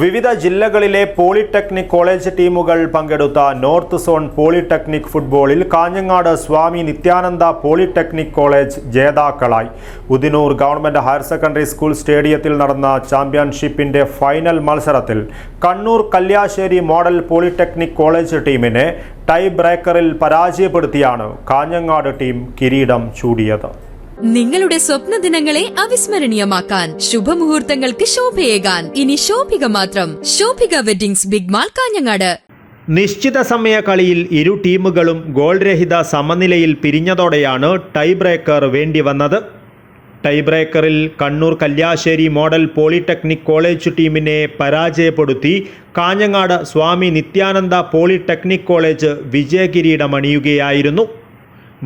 വിവിധ ജില്ലകളിലെ polytechnic college ടീമുകൾ പങ്കെടുത്ത നോർത്ത് സോൺ പോളിടെക്നിക് ഫുട്ബോളിൽ കാഞ്ഞങ്ങാട് സ്വാമി നിത്യാനന്ദ പോളിടെക്നിക് കോളേജ് ജേതാക്കളായി. Udinoor government higher secondary school സ്റ്റേഡിയത്തിൽ നടന്ന ചാമ്പ്യൻഷിപ്പിന്റെ ഫൈനൽ മത്സരത്തിൽ Kannur Kalliasseri model polytechnic college ടീമിനെ ടൈ ബ്രേക്കറിൽ പരാജയപ്പെടുത്തിയാണ് കാഞ്ഞങ്ങാട് ടീം കിരീടം ചൂടിയത്. നിങ്ങളുടെ സ്വപ്ന ദിനങ്ങളെ അവിസ്മരണീയമാക്കാൻ ശുഭമുഹൂർത്തങ്ങൾക്ക് ശോഭയേകാൻ. ഇനി ശോഭിക മാത്രം. Shobhika weddings big mall Kanhangad. നിശ്ചിത സമയ കളിയിൽ ഇരു ടീമുകളും ഗോൾ രഹിത സമനിലയിൽ പിരിഞ്ഞതോടെയാണ് ടൈ ബ്രേക്കർ വേണ്ടി വന്നത്. Tie ബ്രേക്കറിൽ Kannur Kalliasseri model polytechnic college ടീമിനെ പരാജയപ്പെടുത്തി. കാഞ്ഞങ്ങാട് സ്വാമി നിത്യാനന്ദ പോളിടെക്നിക് കോളേജ് വിജയകിരീടമണിയുകയായിരുന്നു.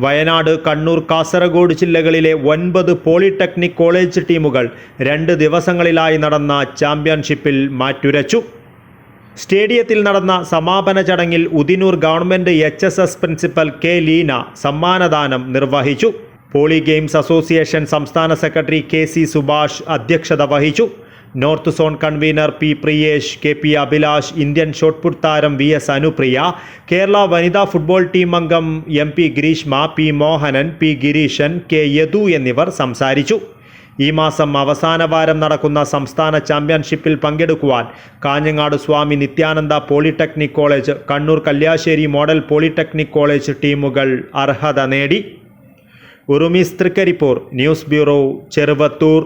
വയനാട് കണ്ണൂർ കാസർഗോഡ് ജില്ലകളിലെ ഒൻപത് പോളിടെക്നിക് കോളേജ് ടീമുകൾ രണ്ട് ദിവസങ്ങളിലായി നടന്ന ചാമ്പ്യൻഷിപ്പിൽ മാറ്റുരച്ചു. സ്റ്റേഡിയത്തിൽ നടന്ന സമാപന ചടങ്ങിൽ Udinoor government H S S principal K Leena സമ്മാനദാനം നിർവഹിച്ചു. പോളി ഗെയിംസ് അസോസിയേഷൻ സംസ്ഥാന സെക്രട്ടറി കെ സി സുഭാഷ് അധ്യക്ഷത വഹിച്ചു. North zone convener P Priyesh K P Abhilash Indian shot put താരം വി എസ് അനുപ്രിയ കേരള വനിതാ ഫുട്ബോൾ ടീം അംഗം M P Greeshma P Mohanan P Gireeshan K Yadu എന്നിവർ സംസാരിച്ചു. ഈ മാസം അവസാന വാരം നടക്കുന്ന സംസ്ഥാന ചാമ്പ്യൻഷിപ്പിൽ പങ്കെടുക്കുവാൻ Kanhangad Swami Nithyananda polytechnic college Kannur Kalliasseri model polytechnic college ടീമുകൾ അർഹത നേടി. ഉറുമീസ് തൃക്കരിപ്പൂർ ന്യൂസ് ബ്യൂറോ ചെറുവത്തൂർ.